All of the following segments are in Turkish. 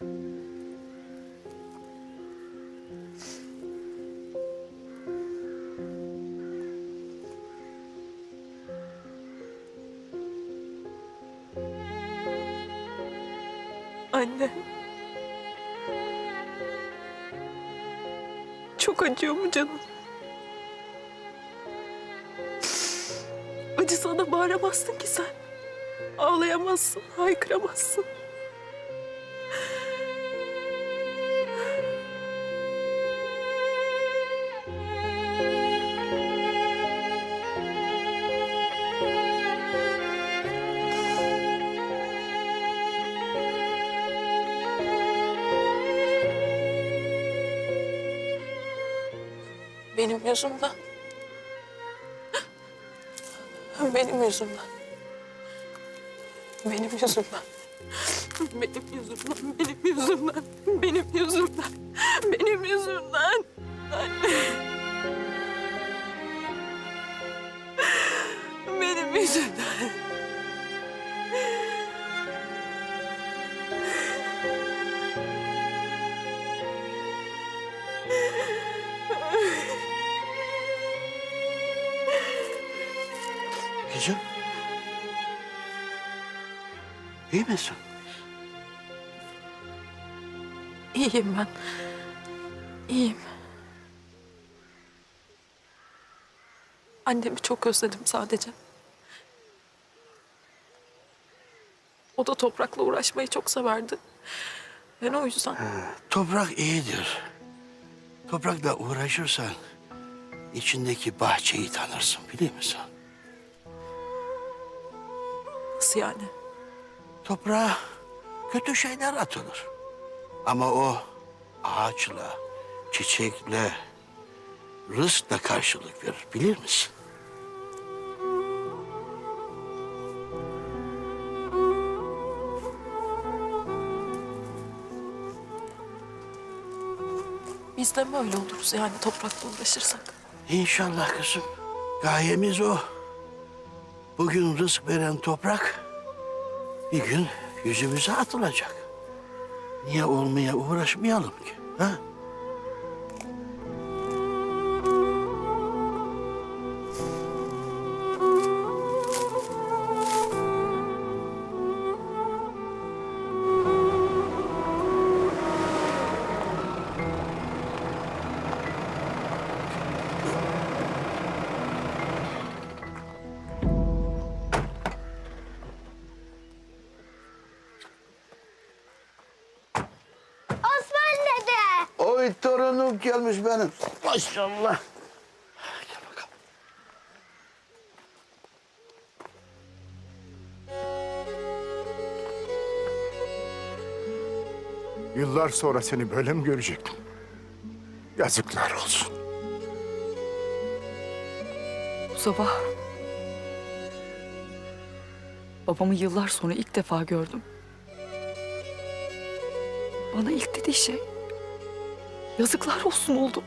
Anne. Çok acıyor mu canım? Acı sana bağıramazsın ki sen. Ağlayamazsın, haykıramazsın. Benim yüzümden. Benim yüzümden. Benim yüzümden. Benim yüzümden, benim yüzümden, benim yüzümden, benim yüzümden. Benim yüzümden. Kızım. İyi misin? İyiyim ben. İyiyim. Annemi çok özledim sadece. O da toprakla uğraşmayı çok severdi. Ben o yüzden Toprak iyidir. Toprakla uğraşırsan içindeki bahçeyi tanırsın biliyor musun? Nasıl yani? Toprağa kötü şeyler atılır. Ama o ağaçla, çiçekle, rızkla karşılık verir bilir misin? Biz de mi öyle oluruz yani toprakla uğraşırsak? İnşallah kızım. Gayemiz o. Bugün rızk veren toprak bir gün yüzümüze atılacak. Niye olmaya uğraşmayalım ki? Ha? Oy torunum gelmiş benim. Maşallah. Gel bakalım. Yıllar sonra seni böyle mi görecektim? Yazıklar olsun. Sabah babamı yıllar sonra ilk defa gördüm. Bana ilk dediği şey yazıklar olsun oldu.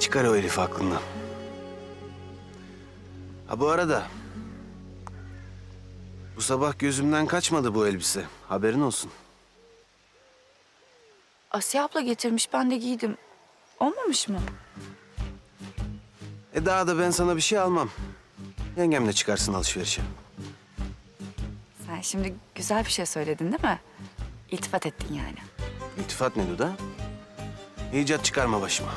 Çıkar o Elif aklından. Ha bu arada... Bu sabah gözümden kaçmadı bu elbise. Haberin olsun. Asya abla getirmiş ben de giydim. Olmamış mı? E daha da ben sana bir şey almam. Yengemle çıkarsın alışverişe. Sen şimdi güzel bir şey söyledin değil mi? İltifat ettin yani. İltifat ne Duda? İcat çıkarma başıma.